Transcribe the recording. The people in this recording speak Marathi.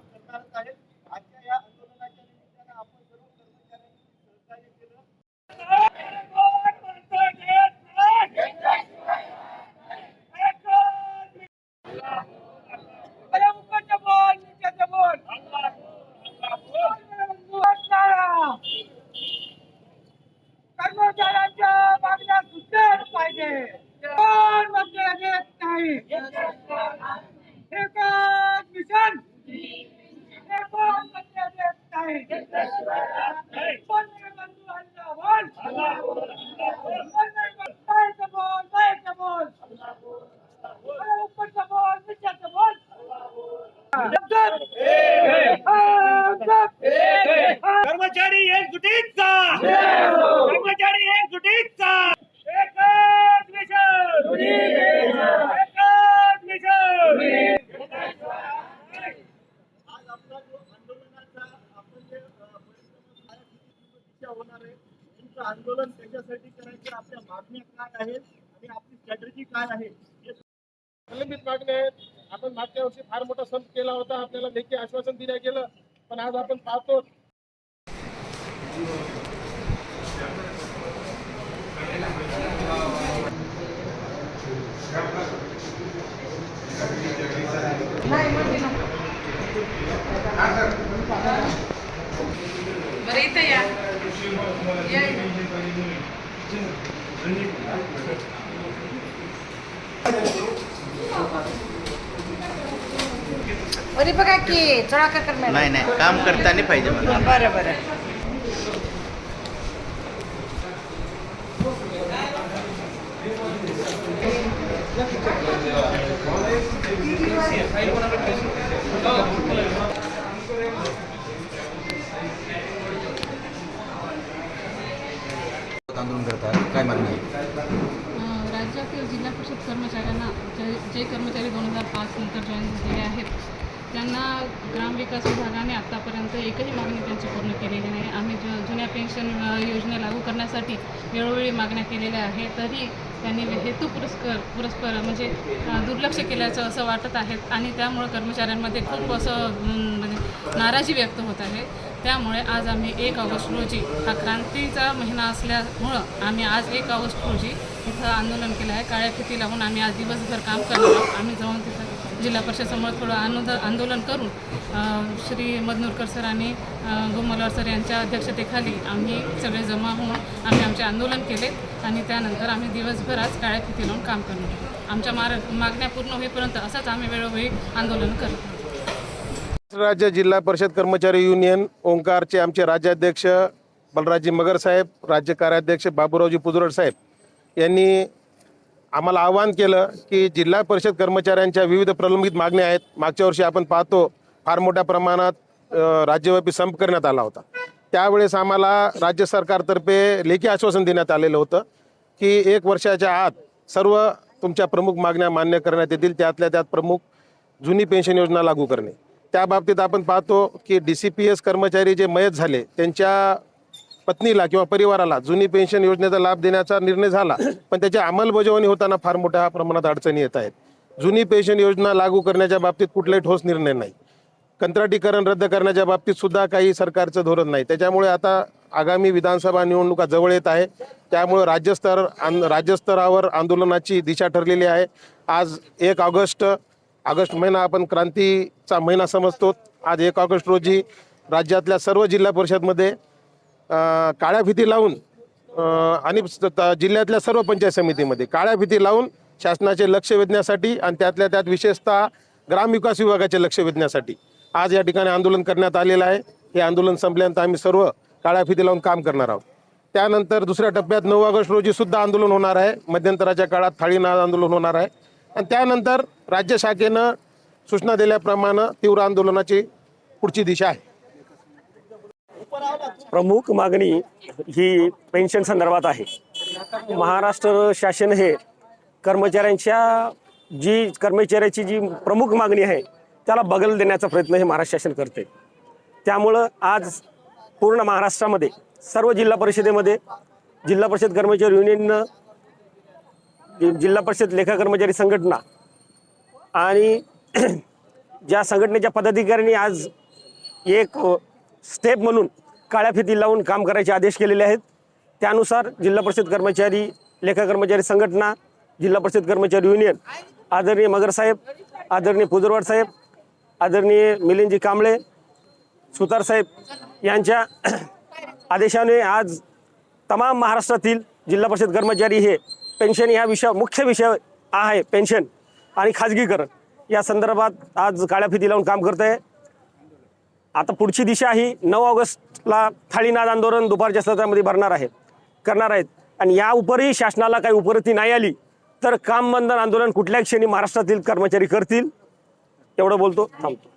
¿verdad? कर्मचारी एकजुटीचा कर्मचारी एकजुटीचा एकच मिशन एकच मिशन आज आपला जो आंदोलनाचा आपण जे अ, परिश्रम आहे, किती दिशा होणार आहे. तुमचं आंदोलन कशासाठी करायचं आपल्या मागण्या काय आहेत आणि आपली स्ट्रॅटेजी काय आहे प्रलंबित मागण्या आहेत. आपण मागच्या वर्षी फार मोठा संप केला होता. आपल्याला लेखी आश्वासन दिलं गेलं. पण आज आपण पाहतो. बरं इथं या या अरे बघा की चढा कर नाही नाही काम करताना पाहिजे मला. बरं बरं. आंदोलन करतात काय मागणी आहे? राज्यातील जिल्हा परिषद कर्मचाऱ्यांना जे जे कर्मचारी दोन हजार पाच नंतर जॉईन झालेले आहेत त्यांना ग्रामविकास विभागाने आत्तापर्यंत एकही मागणी त्यांची पूर्ण केलेली नाही. आम्ही ज जुन्या पेन्शन योजना लागू करण्यासाठी वेळोवेळी मागण्या केलेल्या आहे तरी त्यांनी हेतू पुरस्कार पुरस्कार म्हणजे दुर्लक्ष केल्याचं असं वाटत आहेत आणि त्यामुळं कर्मचाऱ्यांमध्ये खूप असं म्हणजे नाराजी व्यक्त होत आहे. त्यामुळे आज आम्ही एक ऑगस्ट रोजी हा क्रांतीचा महिना असल्यामुळं आम्ही आज एक ऑगस्ट रोजी इथं आंदोलन केलं आहे. काळ्या फिती लावून आम्ही आज दिवसभर काम करणार आहोत. आम्ही जाऊन तिथं जिल्हा परिषदसमोर थोडं आनंद आंदोलन करून श्री मदनूरकर सर आणि अं, गोमलवार सर यांच्या अध्यक्षतेखाली आम्ही सगळे जमा होऊन आम्ही आमचे आंदोलन केले आणि त्यानंतर आम्ही दिवसभर आज काळ्या फिती लावून काम करणार आहोत. आमच्या मार मागण्या पूर्ण होईपर्यंत असंच आम्ही वेळोवेळी आंदोलन करत आहोत. राज्य जिल्हा परिषद कर्मचारी युनियन ओंकारचे आमचे राज्याध्यक्ष बलराजी मगर साहेब राज्य कार्याध्यक्ष बाबूरावजी पुजरड साहेब यांनी आम्हाला आवाहन केलं की जिल्हा परिषद कर्मचाऱ्यांच्या विविध प्रलंबित मागण्या आहेत. मागच्या वर्षी आपण पाहतो फार मोठ्या प्रमाणात राज्यव्यापी संप करण्यात आला होता. त्यावेळेस आम्हाला राज्य सरकारतर्फे लेखी आश्वासन देण्यात आलेलं होतं की एक वर्षाच्या आत सर्व तुमच्या प्रमुख मागण्या मान्य करण्यात येतील. त्यातल्या त्यात प्रमुख जुनी पेन्शन योजना लागू करणे. त्या बाबतीत आपण पाहतो की डी सी पी एस कर्मचारी जे मयत झाले त्यांच्या पत्नीला किंवा परिवाराला जुनी पेन्शन योजनेचा लाभ देण्याचा निर्णय झाला पण त्याची अंमलबजावणी होताना फार मोठ्या प्रमाणात अडचणी येत आहेत. जुनी पेन्शन योजना लागू करण्याच्या बाबतीत कुठलाही ठोस निर्णय नाही. कंत्राटीकरण रद्द करण्याच्या बाबतीत सुद्धा काही सरकारचं धोरण नाही. त्याच्यामुळे आता आगामी विधानसभा निवडणुका जवळ येत आहे. त्यामुळे राज्यस्तर आंद राज्यस्तरावर आंदोलनाची दिशा ठरलेली आहे. आज एक ऑगस्ट ऑगस्ट महिना आपण क्रांतीचा महिना समजतो. आज एक ऑगस्ट रोजी राज्यातल्या सर्व जिल्हा परिषदमध्ये काळ्या फिती लावून आणि त- जिल्ह्यातल्या सर्व पंचायत समितीमध्ये काळ्या फिती लावून शासनाचे लक्ष वेधण्यासाठी आणि त्यातल्या त्यात विशेषतः ग्रामविकास विभागाचे लक्ष वेधण्यासाठी आज या ठिकाणी आंदोलन करण्यात आलेलं आहे. हे आंदोलन संपल्यानंतर आम्ही सर्व काळ्या फिती लावून काम करणार आहोत. त्यानंतर दुसऱ्या टप्प्यात नऊ ऑगस्ट रोजी सुद्धा आंदोलन होणार आहे. मध्यंतराच्या काळात थाळीनाद आंदोलन होणार आहे. आणि त्यानंतर राज्य शाखेनं सूचना दिल्याप्रमाणे तीव्र आंदोलनाची पुढची दिशा आहे. प्रमुख मागणी ही पेन्शन संदर्भात आहे. महाराष्ट्र शासन हे कर्मचाऱ्यांच्या जी कर्मचाऱ्याची जी प्रमुख मागणी आहे त्याला बगल देण्याचा प्रयत्न हे महाराष्ट्र शासन करते त्यामुळं आज पूर्ण महाराष्ट्रामध्ये सर्व जिल्हा परिषदेमध्ये जिल्हा परिषद कर्मचारी युनियननं जिल्हा परिषद लेखा कर्मचारी संघटना आणि ज्या संघटनेच्या पदाधिकाऱ्यांनी आज एक स्टेप म्हणून काळ्या फिती लावून काम करायचे आदेश केलेले आहेत. त्यानुसार जिल्हा परिषद कर्मचारी लेखा कर्मचारी संघटना जिल्हा परिषद कर्मचारी युनियन आदरणीय मगरसाहेब आदरणीय पुजरवाड साहेब आदरणीय मिलिंदजी कांबळे सुतारसाहेब यांच्या आदेशाने आज तमाम महाराष्ट्रातील जिल्हा परिषद कर्मचारी हे पेन्शन या विषय मुख्य विषय आहे पेन्शन. आणि खाजगीकरण. या संदर्भात आज काळ्या फिती लावून काम करत आहे आता पुढची दिशा ही नऊ ऑगस्टला थाळीनाद आंदोलन दुपारच्या सत्रामध्ये भरणार आहे. करणार आहेत. आणि या उपरही शासनाला काही उपरती नाही आली तर काम बंधन आंदोलन कुठल्या क्षणी महाराष्ट्रातील कर्मचारी करतील? एवढं बोलतो थांबतो.